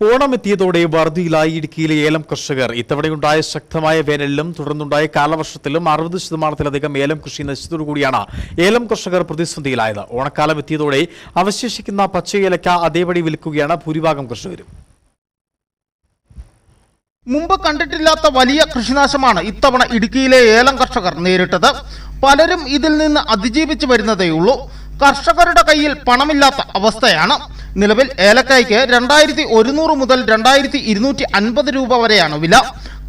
ഓണം എത്തിയതോടെ വറുതിയിലായി ഇടുക്കിയിലെ ഏലം കർഷകർ. ഇത്തവണയുണ്ടായ ശക്തമായ വേനലിലും തുടർന്നുണ്ടായ കാലവർഷത്തിലും അറുപത് ശതമാനത്തിലധികം ഏലം കൃഷി നശിച്ചതോടുകൂടിയാണ് ഏലം കർഷകർ പ്രതിസന്ധിയിലായത്. ഓണക്കാലം എത്തിയതോടെ അവശേഷിക്കുന്ന ഏലക്ക അതേപടി വിൽക്കുകയാണ് ഭൂരിഭാഗം കർഷകരും. മുമ്പ് കണ്ടിട്ടില്ലാത്ത വലിയ കൃഷിനാശമാണ് ഇത്തവണ ഇടുക്കിയിലെ ഏലം കർഷകർ നേരിട്ടത്. പലരും ഇതിൽ നിന്ന് അതിജീവിച്ചു വരുന്നതേയുള്ളൂ. കർഷകരുടെ കയ്യിൽ പണമില്ലാത്ത അവസ്ഥയാണ് നിലവിൽ ഏലക്കായ്ക്ക് രണ്ടായിരത്തി ഒരുന്നൂറ് മുതൽ രണ്ടായിരത്തി ഇരുന്നൂറ്റി അൻപത് രൂപ വരെയാണ് വില.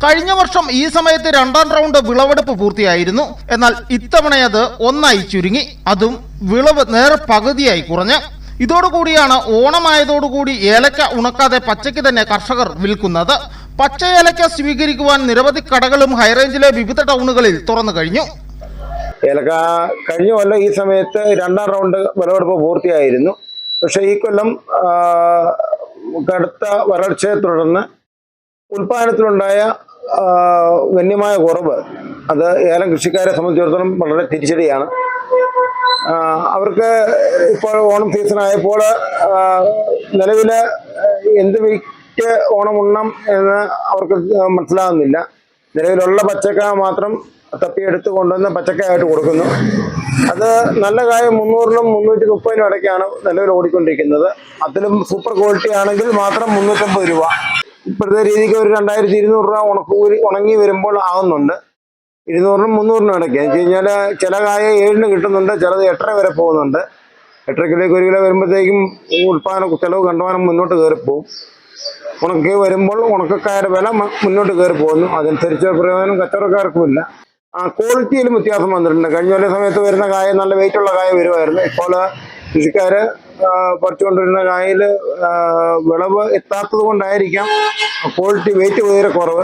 കഴിഞ്ഞ വർഷം ഈ സമയത്ത് രണ്ടാം റൗണ്ട് വിളവെടുപ്പ് പൂർത്തിയായിരുന്നു. എന്നാൽ ഇത്തവണയത് ഒന്നായി ചുരുങ്ങി. അതും വിളവ് നേരെ പകുതിയായി കുറഞ്ഞ്. ഇതോടുകൂടിയാണ് ഓണമായതോടുകൂടി ഏലക്ക ഉണക്കാതെ പച്ചയ്ക്ക് തന്നെ കർഷകർ വിൽക്കുന്നത്. പച്ച ഏലക്ക സ്വീകരിക്കുവാൻ നിരവധി കടകളും ഹൈറേഞ്ചിലെ വിവിധ ടൗണുകളിൽ തുറന്നു കഴിഞ്ഞു. ഏലക്ക കഴിഞ്ഞ കൊല്ലം ഈ സമയത്ത് രണ്ടാം റൗണ്ട് വിളവെടുപ്പ് പൂർത്തിയായിരുന്നു. പക്ഷേ ഈ കൊല്ലം കടുത്ത വരൾച്ചയെ തുടർന്ന് ഉൽപ്പാദനത്തിലുണ്ടായ ഗണ്യമായ കുറവ് അത് ഏലം കൃഷിക്കാരെ സംബന്ധിച്ചിടത്തോളം വളരെ തിരിച്ചടിയാണ്. അവർക്ക് ഇപ്പോൾ ഓണം സീസൺ ആയപ്പോൾ നിലവിൽ എന്ത് വിറ്റ് ഓണം ഉണ്ണം എന്ന് അവർക്ക് മനസ്സിലാകുന്നില്ല നിലവിലുള്ള പച്ചക്ക മാത്രം തപ്പിയെടുത്ത് കൊണ്ടുവന്ന് പച്ചക്കായിട്ട് കൊടുക്കുന്നു. അത് നല്ല കായം മുന്നൂറിനും മുന്നൂറ്റി മുപ്പതിനും ഇടയ്ക്കാണ് നിലവിൽ ഓടിക്കൊണ്ടിരിക്കുന്നത്. അതിലും സൂപ്പർ ക്വാളിറ്റി ആണെങ്കിൽ മാത്രം മുന്നൂറ്റമ്പത് രൂപ. ഇപ്പോഴത്തെ രീതിക്ക് ഒരു രണ്ടായിരത്തി ഇരുന്നൂറ് രൂപ ഉണക്കൂലി ഉണങ്ങി വരുമ്പോൾ ആകുന്നുണ്ട് ഇരുന്നൂറിനും മുന്നൂറിനും ഇടയ്ക്ക്. എന്ന് വെച്ച് കഴിഞ്ഞാൽ ചില കായ ഏഴിന് കിട്ടുന്നുണ്ട് ചിലത് എട്ടര വരെ പോകുന്നുണ്ട്. എട്ടര കിലോയ്ക്ക് ഒരു കിലോ വരുമ്പോഴത്തേക്കും ഉൽപ്പാദന ചെലവ് കണ്ടുവാനും മുന്നോട്ട് കയറിപ്പോവും. ഉണക്കി വരുമ്പോൾ ഉണക്കക്കാരുടെ വില മുന്നോട്ട് കയറി പോകുന്നു അതനുസരിച്ച് പ്രയോജനം കച്ചവടക്കാർക്കുമില്ല. ആ ക്വാളിറ്റിയിലും വ്യത്യാസം വന്നിട്ടുണ്ട്. കഴിഞ്ഞ കൊല്ലം സമയത്ത് വരുന്ന കായ നല്ല വെയിറ്റ് ഉള്ള കായ വരുമായിരുന്നു ഇപ്പോൾ കൃഷിക്കാര് പറിച്ചുകൊണ്ടിരുന്ന കായയിൽ വിളവ് എത്താത്തത് കൊണ്ടായിരിക്കാം ക്വാളിറ്റി വെയിറ്റ് വേറെ കുറവ്.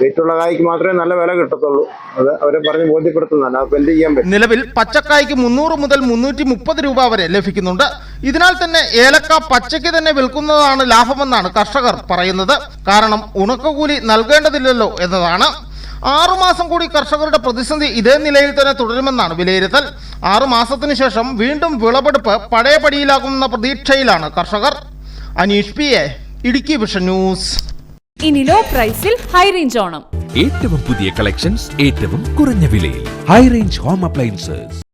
വെയിറ്റുള്ള കായ്ക്ക് മാത്രമേ നല്ല വില കിട്ടത്തുള്ളൂ. അത് അവരെ പറഞ്ഞ് ബോധ്യപ്പെടുത്തുന്നതാണ് അപ്പോൾ എന്ത് ചെയ്യാൻ പറ്റും? നിലവിൽ പച്ചക്കായ്ക്ക് മുന്നൂറ് മുതൽ മുന്നൂറ്റി മുപ്പത് രൂപ വരെ ലഭിക്കുന്നുണ്ട്. ഇതിനാൽ തന്നെ ഏലക്ക പച്ചയ്ക്ക് തന്നെ വിൽക്കുന്നതാണ് ലാഭമെന്നാണ് കർഷകർ പറയുന്നത്. കാരണം ഉണക്കകൂലി നൽകേണ്ടതില്ലല്ലോ എന്നതാണ് ആറുമാസം കൂടി കർഷകരുടെ പ്രതിസന്ധി ഇതേ നിലയിൽ തന്നെ തുടരുമെന്നാണ് വിലയിരുത്തൽ. ആറുമാസത്തിന് ശേഷം വീണ്ടും വിളവെടുപ്പ് പഴയപടിയിലാകുമെന്ന പ്രതീക്ഷയിലാണ് കർഷകർ. Aneesh P A Idukki vision news. ഇനി ലോ പ്രൈസിൽ ഹൈ റേഞ്ച് ഓണം. ഏറ്റവും പുതിയ കളക്ഷൻസ് ഏറ്റവും കുറഞ്ഞ വിലയിൽ. High range home appliances